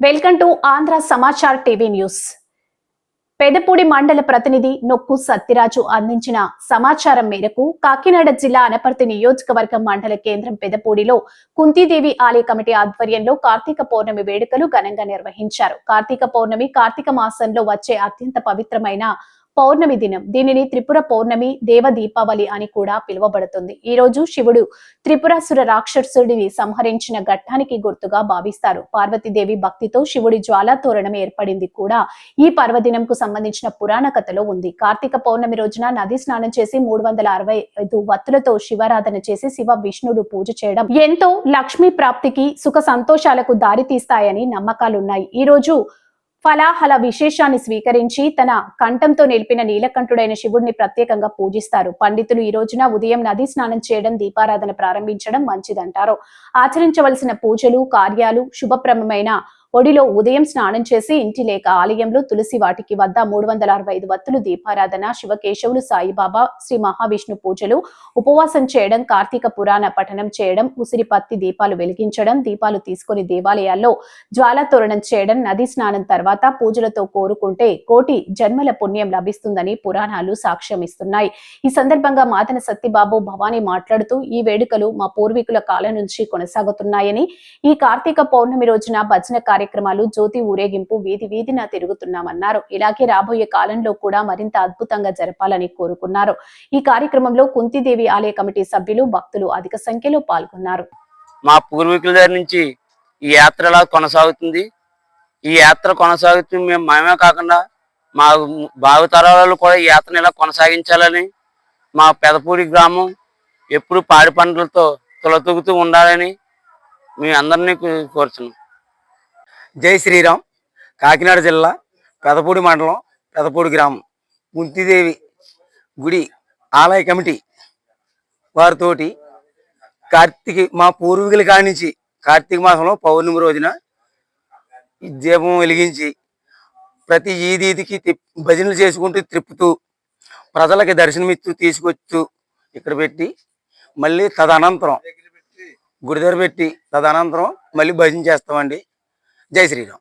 Welcome to Andhra Samachar TV news. Pedapudi మండల ప్రతినిధి నొక్కు సత్యరాజు అందించిన సమాచారం మేరకు కాకినాడ జిల్లా అనపర్తి నియోజకవర్గం మండల కేంద్రం పెదపూడిలో కుంతీదేవి ఆలయ కమిటీ ఆధ్వర్యంలో కార్తీక పౌర్ణమి వేడుకలు ఘనంగా నిర్వహించారు. కార్తీక పౌర్ణమి కార్తీక మాసంలో వచ్చే అత్యంత పవిత్రమైన పౌర్ణమి దినం. దీనిని త్రిపుర పౌర్ణమి దేవ దీపావళి అని కూడా పిలువబడుతుంది. ఈ రోజు శివుడు త్రిపురాసుర రాక్షసుడిని సంహరించిన ఘట్టానికి గుర్తుగా భావిస్తారు. పార్వతీదేవి భక్తితో శివుడి జ్వాలా తోరణం ఏర్పడింది కూడా ఈ పర్వదినంకు సంబంధించిన పురాణ కథలో ఉంది. కార్తీక పౌర్ణమి రోజున నది స్నానం చేసి మూడు వందల అరవై ఐదు వత్తులతో శివారాధన చేసి శివ విష్ణుడు పూజ చేయడం ఎంతో లక్ష్మీ ప్రాప్తికి సుఖ సంతోషాలకు దారి తీస్తాయని నమ్మకాలున్నాయి. ఈ రోజు ఫలాహల విశేషాన్ని స్వీకరించి తన కంఠంతో నిలిపిన నీలకంఠుడైన శివుడిని ప్రత్యేకంగా పూజిస్తారు. పండితులు ఈ రోజున ఉదయం నది స్నానం చేయడం దీపారాధన ప్రారంభించడం మంచిదంటారు. ఆచరించవలసిన పూజలు కార్యాలు శుభప్రమమైన ఒడిలో ఉదయం స్నానం చేసి ఇంటి లేక ఆలయంలో తులసి వాటికి వద్ద మూడు వందల అరవై ఐదు వత్తులు దీపారాధన శివకేశవులు సాయిబాబా శ్రీ మహావిష్ణు పూజలు ఉపవాసం చేయడం కార్తీక పురాణ పఠనం చేయడం ఉసిరి పత్తి దీపాలు వెలిగించడం దీపాలు తీసుకొని దేవాలయాల్లో జ్వాలతోరణం చేయడం నది స్నానం తర్వాత పూజలతో కోరుకుంటే కోటి జన్మల పుణ్యం లభిస్తుందని పురాణాలు సాక్ష్యం ఇస్తున్నాయి. ఈ సందర్భంగా మాతన సత్యబాబు భవానీ మాట్లాడుతూ ఈ వేడుకలు మా పూర్వీకుల కాలం నుంచి కొనసాగుతున్నాయని ఈ కార్తీక పౌర్ణమి రోజున భజన కార్యక్రమాలు జ్యోతి ఊరేగింపు వీధి వీధిన తిరుగుతున్నామన్నారు. ఇలాగే రాబోయే కాలంలో కూడా మరింత అద్భుతంగా జరపాలని కోరుకున్నారు. ఈ కార్యక్రమంలో కుంతిదేవి ఆలయ కమిటీ సభ్యులు భక్తులు అధిక సంఖ్యలో పాల్గొన్నారు. మా పూర్వీకుల దగ్గర నుంచి ఈ యాత్ర ఇలా కొనసాగుతుంది? ఈ యాత్ర కొనసాగుతూ మేము మేమే కాకుండా మా భావితరాలు కూడా ఈ యాత్రను ఇలా కొనసాగించాలని మా పెదపూడి గ్రామం ఎప్పుడు పాడి పంటలతో తులతూగుతూ ఉండాలని మీ అందరినీ కోరుచున్నాం. జై శ్రీరామ్. కాకినాడ జిల్లా పెదపూడి మండలం పెదపూడి గ్రామం. కుంతిదేవి గుడి ఆలయ కమిటీ వారితోటి కార్తీక మా పూర్వీకుల కానించి కార్తీక మాసంలో పౌర్ణమి రోజున దీపం వెలిగించి ప్రతి ఈదీదికి భజనలు చేసుకుంటూ తిప్పుతూ ప్రజలకి దర్శనమిస్తూ తీసుకొచ్చు ఇక్కడ పెట్టి మళ్ళీ తదనంతరం గుడి దగ్గర పెట్టి తదనంతరం మళ్ళీ భజన చేస్తామండి. जय श्री राम।